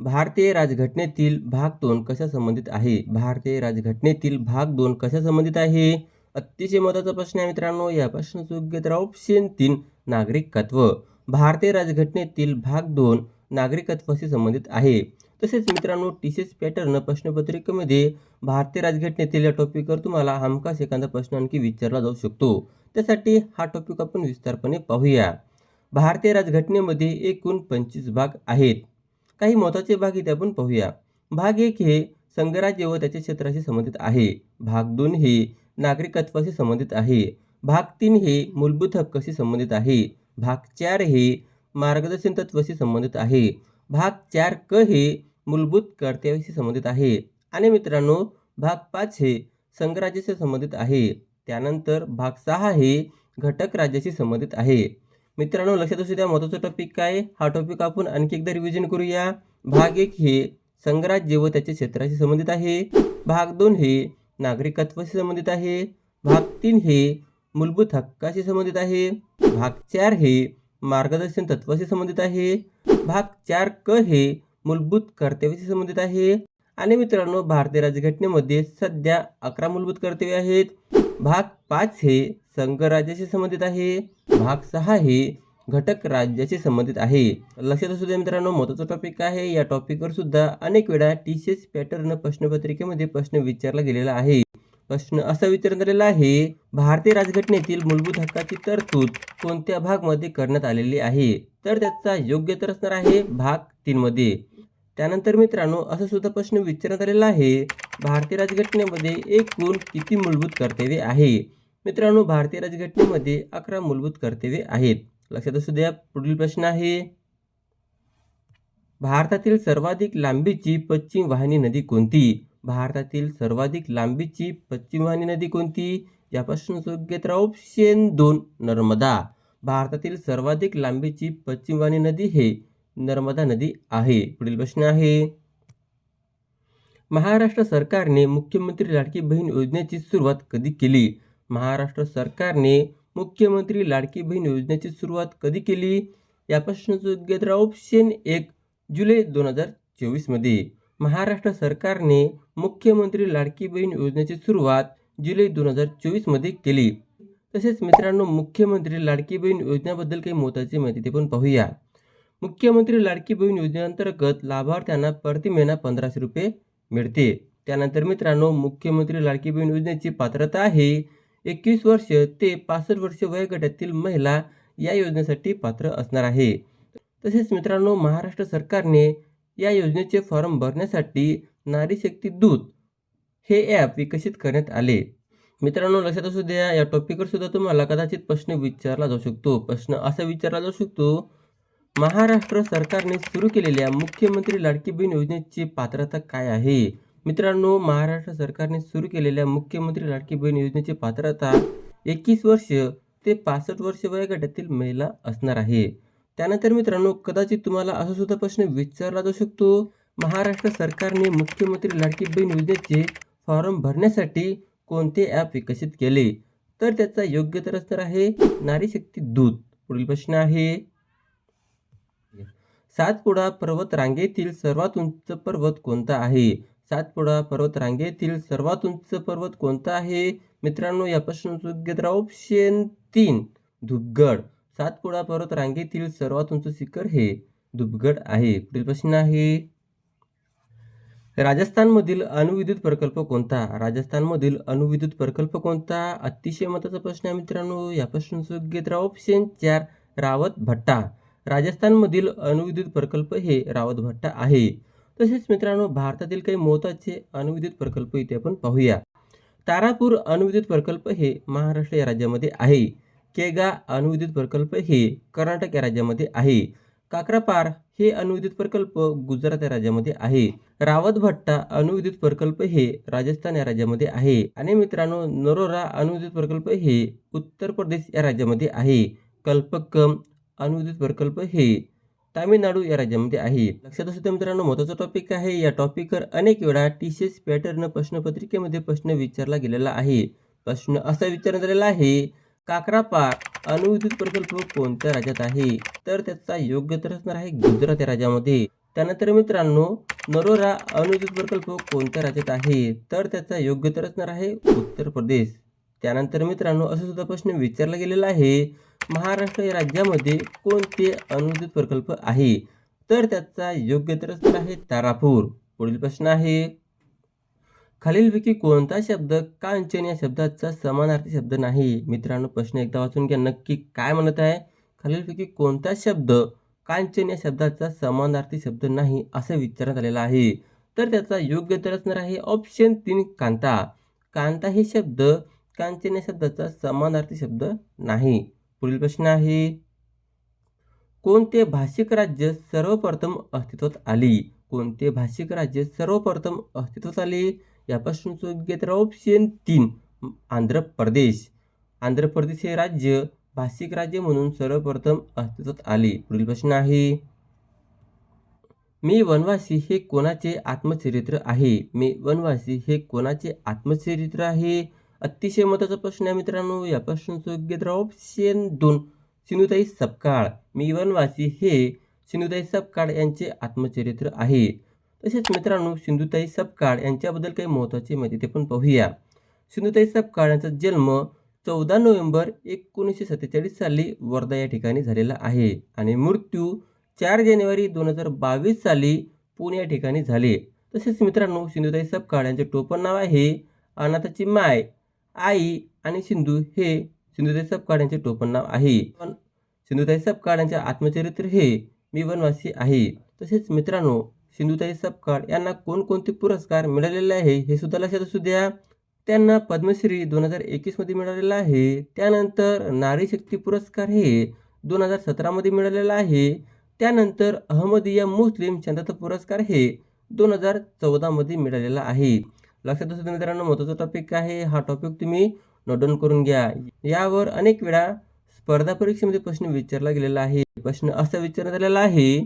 भारतीय राजघटनेतील भाग दोन कशा संबंधित आहे? भारतीय राजघटनेतील भाग दोन कशा संबंधित आहे? अतिशय महत्त्वाचा प्रश्न आहे मित्रांनो. या प्रश्नाचं योग्य तर ऑप्शन तीन नागरिकत्व. भारतीय राजघटनेतील भाग दोन नागरिकत्वाशी संबंधित आहे. तसेच मित्रांनो टी सी एस पॅटर्न प्रश्नपत्रिकेमध्ये भारतीय राजघटनेतील या टॉपिकवर तुम्हाला हमखास एखादा प्रश्न आणखी विचारला जाऊ शकतो. त्यासाठी हा टॉपिक आपण विस्तारपणे पाहूया. भारतीय राजघटनेमध्ये एकूण पंचवीस भाग आहेत. काही महत्त्वाचे भाग इथे आपण पाहूया. भाग एक हे संघराज्य व त्याच्या क्षेत्राशी संबंधित आहे. भाग दोन हे नागरिकत्वाशी संबंधित आहे. भाग तीन हे मूलभूत हक्काशी संबंधित आहे. भाग चार हे मार्गदर्शन तत्वाशी संबंधित आहे. भाग चार क हे मूलभूत कर्तव्याशी संबंधित आहे. आणि मित्रांनो भाग पाच हे संघराज्याशी संबंधित आहे. त्यानंतर भाग सहा हे घटक राज्याशी संबंधित आहे. मित्रांनो लक्षात असू द्या महत्त्वाचा टॉपिक काय? हा टॉपिक आपण आणखी एकदा रिव्हिजन करूया. भाग एक हे संघराज्य व त्याच्या क्षेत्राशी संबंधित आहे. भाग दोन हे नागरिकत्वाशी संबंधित आहे. भाग तीन हे मूलभूत हक्काशी संबंधित आहे. भाग चार हे मार्गदर्शन तत्वाशी संबंधित आहे. भाग चार क हे मूलभूत कर्तव्याशी संबंधित आहे. आणि मित्रांनो भारतीय राज्यघटनेमध्ये सध्या अकरा मूलभूत कर्तव्ये आहेत. भाग पाच हे संघराज्याशी संबंधित आहे. भाग सहा हे घटक राज्याशी संबंधित आहे. लक्षात असू द्या मित्रांनो महत्त्वाचा टॉपिक आहे. या टॉपिकवर सुद्धा अनेक वेळा टी सी एस पॅटर्न प्रश्नपत्रिकेमध्ये प्रश्न विचारला गेलेला आहे. प्रश्न असा विचारण्यात आलेला आहे भारतीय राजघटनेतील मूलभूत हक्काची तरतूद कोणत्या भागमध्ये करण्यात आलेली आहे? तर त्याचा योग्य तर असणार आहे भाग तीनमध्ये. त्यानंतर मित्रांनो असा सुद्धा प्रश्न विचारण्यात आलेला आहे भारतीय राजघटनेमध्ये एकूण किती मूलभूत कर्तव्ये आहे? मित्रांनो भारतीय राजघटनेमध्ये अकरा मूलभूत कर्तव्ये आहेत. लक्षात असू द्या पुढील प्रश्न आहे. भारतातील सर्वाधिक लांबीची पश्चिम वाहिनी नदी कोणती? भारतातील सर्वाधिक लांबीची पश्चिम वाहिनी नदी कोणती? या प्रश्नाचं योग्य ऑप्शन दोन नर्मदा. भारतातील सर्वाधिक लांबीची पश्चिम वाहिनी नदी हे नर्मदा नदी आहे. पुढील प्रश्न आहे. महाराष्ट्र सरकारने मुख्यमंत्री लाडकी बहीण योजनेची सुरुवात कधी केली? महाराष्ट्र सरकारने मुख्यमंत्री लाडकी बहीण योजनेची सुरुवात कधी केली? या प्रश्नाचं योग्य ऑप्शन एक जुलै दोन हजार चोवीसमध्ये महाराष्ट्र सरकारने मुख्यमंत्री लाडकी बहीण योजनेची सुरुवात जुलै दोन हजार चोवीसमध्ये केली. तसेच मित्रांनो मुख्यमंत्री लाडकी बहीण योजनेबद्दल काही महत्त्वाची माहिती ते पण पाहूया. मुख्यमंत्री लाडकी बहीण योजनेअंतर्गत लाभार्थ्यांना प्रति महिना पंधराशे रुपये मिळते त्यानंतर मित्रांनो मुख्यमंत्री लाडकी बहीण योजनेची पात्रता आहे. एकवीस वर्ष ते पासष्ट वर्ष वयोगटातील महिला या योजनेसाठी पात्र असणार आहे. तसेच मित्रांनो महाराष्ट्र सरकारने या योजनेचे फॉर्म भरण्यासाठी नारी शक्ती दूत हे ॲप विकसित करण्यात आले. मित्रांनो लक्षात असू द्या या टॉपिकवर सुद्धा तुम्हाला कदाचित प्रश्न विचारला जाऊ शकतो. प्रश्न असा विचारला जाऊ शकतो महाराष्ट्र सरकारने सुरू केलेल्या मुख्यमंत्री लाडकी बहीण योजनेची पात्रता काय आहे? मित्रांनो महाराष्ट्र सरकारने सुरू केलेल्या मुख्यमंत्री लाडकी बहीण योजनेची पात्रता एकवीस वर्ष ते पासष्ट वर्ष वयोगटातील महिला असणार आहे. त्यानंतर मित्रांनो कदाचित तुम्हाला असा सुद्धा प्रश्न विचारला जाऊ शकतो महाराष्ट्र सरकारने मुख्यमंत्री लाडकी बहीण योजनेचे फॉर्म भरण्यासाठी कोणते ॲप विकसित केले? तर त्याचा योग्य तर असणार आहे नारी शक्ती दूत. पुढील प्रश्न आहे सातपुडा पर्वत रांगेतील सर्वात उंच पर्वत कोणता आहे? सातपुडा पर्वत रांगेतील सर्वात उंच पर्वत कोणता आहे? मित्रांनो या प्रश्नाचं योग्य तर ऑप्शन तीन धुपगड. सातपुडा पर्वत रांगेतील सर्वात उंच शिखर हे धुपगड आहे. पुढील प्रश्न आहे राजस्थानमधील अणुविद्युत प्रकल्प कोणता? राजस्थानमधील अणुविद्युत प्रकल्प कोणता? अतिशय महत्त्वाचा प्रश्न आहे मित्रांनो. या प्रश्नाचं योग्य तर ऑप्शन चार रावत भट्टा. राजस्थानमधील अणुविद्युत प्रकल्प हे रावतभट्टा आहे. तसेच मित्रांनो भारतातील काही मोताचे अणुविद्युत प्रकल्प इथे आपण पाहूया. तारापूर अणुविद्युत प्रकल्प हे महाराष्ट्र या राज्यामध्ये आहे. केगा अणुविद्युत प्रकल्प हे कर्नाटक या राज्यामध्ये आहे. काक्रापार हे अणुविद्युत प्रकल्प गुजरात या राज्यामध्ये आहे. रावतभट्टा अणुविद्युत प्रकल्प हे राजस्थान या राज्यामध्ये आहे. आणि मित्रांनो नरोरा अणुविद्युत प्रकल्प हे उत्तर प्रदेश या राज्यामध्ये आहे. कल्पकम अणुविद्युत प्रकल्प हे तामिळनाडू या राज्यामध्ये आहे. लक्षात असू द्या मित्रांनो महत्त्वाचा टॉपिक आहे. या टॉपिकवर अनेक वेळा टी सी एस पॅटर्न प्रश्नपत्रिकेमध्ये प्रश्न विचारला गेलेला आहे. प्रश्न असा विचारण्यात आलेला आहे काकरापार अणुविद्युत प्रकल्प कोणत्या राज्यात आहे? तर त्याचा योग्य तर असणार आहे गुजरात या राज्यामध्ये. त्यानंतर मित्रांनो नरोरा अणुविद्युत प्रकल्प कोणत्या राज्यात आहे? तर त्याचा योग्य तर असणार आहे उत्तर प्रदेश. त्यानंतर मित्रांनो असं सुद्धा प्रश्न विचारला गेलेला आहे महाराष्ट्र या राज्यामध्ये कोणते अणुविद्युत प्रकल्प आहे? तर त्याचा योग्य उत्तर आहे तारापूर. पुढील प्रश्न आहे खालीलपैकी कोणता शब्द कांचन या शब्दाचा समानार्थी शब्द नाही? मित्रांनो प्रश्न एकदा वाचून घ्या. नक्की काय म्हणत आहे? खालीलपैकी कोणता शब्द कांचन या शब्दाचा समानार्थी शब्द नाही असं विचारण्यात आलेला आहे. तर त्याचा योग्य तर असणार आहे ऑप्शन तीन कांता. कांता हे शब्द कांचन या शब्दाचा समानार्थी शब्द नाही. पुढील प्रश्न आहे कोणते भाषिक राज्य सर्वप्रथम अस्तित्वात आली? कोणते भाषिक राज्य सर्वप्रथम अस्तित्वात आले? यापासून योग्य तर ऑप्शन तीन आंध्र प्रदेश. आंध्र प्रदेश हे राज्य भाषिक राज्य म्हणून सर्वप्रथम अस्तित्वात आले. पुढील प्रश्न आहे मी वनवासी हे कोणाचे आत्मचरित्र आहे? मी वनवासी हे कोणाचे आत्मचरित्र आहे? अतिशय महत्त्वाचा प्रश्न आहे मित्रांनो. या प्रश्नाचं योग्य तर ऑप्शन दोन सिंधुताई सपकाळ. मी वनवासी हे सिंधुताई सपकाळ यांचे आत्मचरित्र आहे. तसेच मित्रांनो सिंधुताई सपकाळ यांच्याबद्दल काही महत्त्वाची माहिती ते पण पाहूया. सिंधुताई सपकाळ यांचा जन्म चौदा नोव्हेंबर एकोणीसशे सत्तेचाळीस साली वर्धा या ठिकाणी झालेला आहे आणि मृत्यू चार जानेवारी दोन हजार बावीस साली पुणे या ठिकाणी झाले. तसेच मित्रांनो सिंधुताई सपकाळ यांचे टोपण नाव आहे अनाथाची माय. आई आणि सिंधू हे सिंधुताई सपकाळ यांचे टोपण नाव आहे. पण सिंधुताई सपकाळ यांचे आत्मचरित्र हे मी वनवासी आहे. तसेच मित्रांनो सिंधुताई सपकाळ यांना कोणकोणते पुरस्कार मिळालेले आहे हे सुद्धा लक्षात असू द्या. त्यांना पद्मश्री दोन हजार एकवीसमध्ये मिळालेला आहे. त्यानंतर नारी शक्ती पुरस्कार हे दोन हजार सतरामध्ये मिळालेला आहे. त्यानंतर अहमदिया मुस्लिम शांतता पुरस्कार हे दोन हजार चौदामध्ये मिळालेला आहे. लक्षात असू द्या मित्रांनो महत्त्वाचा टॉपिक आहे हा टॉपिक तुम्ही नोटडाऊन करून घ्या. यावर अनेक वेळा स्पर्धा परीक्षेमध्ये प्रश्न विचारला गेलेला आहे. प्रश्न असा विचारण्यात आलेला आहे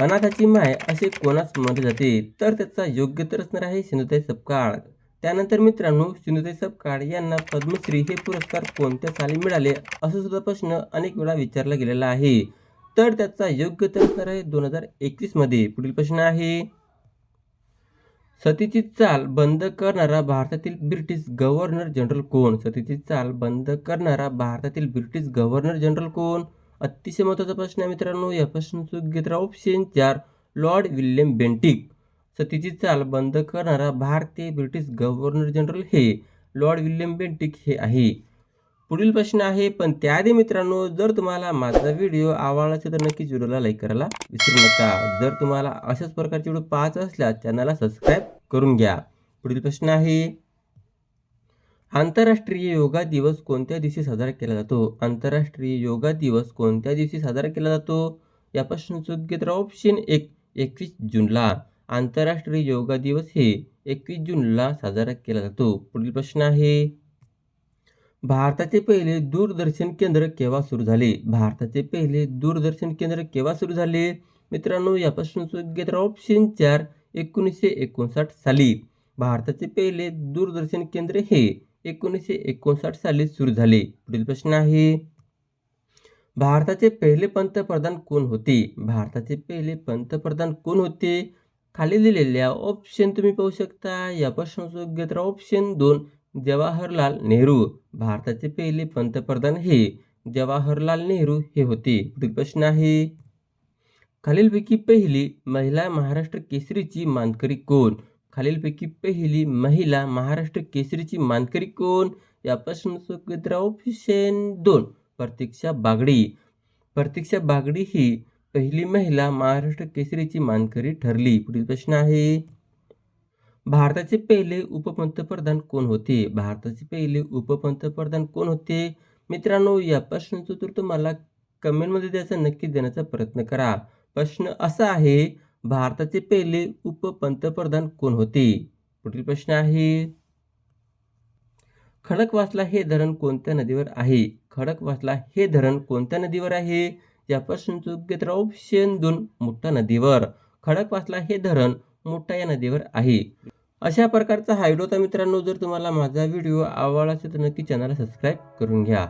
अनाथाची माय असे कोणास म्हटले जाते? तर त्याचा योग्य तर असणार आहे सिंधुताई सपकाळ. त्यानंतर मित्रांनो सिंधुताई सपकाळ यांना पद्मश्री हे पुरस्कार कोणत्या साली मिळाले? असं सुद्धा प्रश्न अनेक वेळा विचारला गेलेला आहे. तर त्याचा योग्य तर असणार आहे दोन हजार एकवीसमध्ये पुढील प्रश्न आहे सतीची चाल बंद करणारा भारतातील ब्रिटिश गव्हर्नर जनरल कोण? सतीची चाल बंद करणारा भारतातील ब्रिटिश गव्हर्नर जनरल कोण? अतिशय महत्त्वाचा प्रश्न आहे मित्रांनो. या प्रश्नाचं योग्य तर ऑप्शन चार लॉर्ड विल्यम बेंटिक. सतीची चाल बंद करणारा भारतीय ब्रिटिश गव्हर्नर जनरल हे लॉर्ड विल्यम बेंटिक हे आहे. पुढील प्रश्न आहे पण त्याआधी मित्रांनो जर तुम्हाला माझा व्हिडिओ आवडला असेल तर नक्कीच व्हिडिओला लाईक करायला विसरू नका. जर तुम्हाला अशाच प्रकारचे व्हिडिओ पाहत असल्यास चॅनलला सबस्क्राईब करून घ्या. पुढील प्रश्न आहे आंतरराष्ट्रीय योगा दिवस कोणत्या दिवशी साजरा केला जातो? आंतरराष्ट्रीय योगा दिवस कोणत्या दिवशी साजरा केला जातो? या प्रश्नाचं योग्य तर ऑप्शन एक एकवीस जूनला आंतरराष्ट्रीय योगा दिवस हे एकवीस जूनला साजरा केला जातो. पुढील प्रश्न आहे भारताचे पहिले दूरदर्शन केंद्र केव्हा सुरू झाले? भारताचे पहिले दूरदर्शन केंद्र केव्हा सुरू झाले? मित्रांनो या प्रश्नाचं घेत ऑप्शन चार एकोणीसशे एकोणसाठ साली. भारताचे पहिले दूरदर्शन केंद्र हे एकोणीसशे एकोणसाठ साली सुरू झाले. पुढील प्रश्न आहे भारताचे पहिले पंतप्रधान कोण होते? भारताचे पहिले पंतप्रधान कोण होते? खाली दिलेल्या ऑप्शन तुम्ही पाहू शकता. यापासून योग्य तर ऑप्शन दोन जवाहरलाल नेहरू भारताचे पहिले पंतप्रधान हे. जवाहरलाल नेहरू हे होते. पुढील प्रश्न आहे. खालीलपैकी पहिली महिला महाराष्ट्र केसरीची मानकरी कोण? खालीलपैकी पहिली महिला महाराष्ट्र केसरीची मानकरी कोण? या योग्य ऑप्शन दोन. प्रतीक्षा बागडी. प्रतीक्षा बागडी ही पहिली महिला महाराष्ट्र केसरीची मानकरी ठरली. पुढील प्रश्न आहे. भारताचे पहिले उपपंतप्रधान कोण होते? भारताचे पहिले उपपंतप्रधान कोण होते? मित्रांनो या प्रश्नाचं उत्तर तुम्हाला कमेंटमध्ये द्यायचा नक्की देण्याचा प्रयत्न करा. प्रश्न असा आहे भारताचे पहिले उपपंतप्रधान कोण होते? पुढील प्रश्न आहे खडकवासला हे धरण कोणत्या नदीवर आहे? खडकवासला हे धरण कोणत्या नदीवर आहे? या प्रश्नाचं योग्य तर ऑप्शन दोन मोठा नदीवर. खडकवासला हे धरण मोठा या नदीवर आहे. अशा प्रकारचा हा मित्रांनो जर तुम्हाला माझा व्हिडिओ आवडला असेल तर नक्की चॅनलला सबस्क्राईब करून घ्या.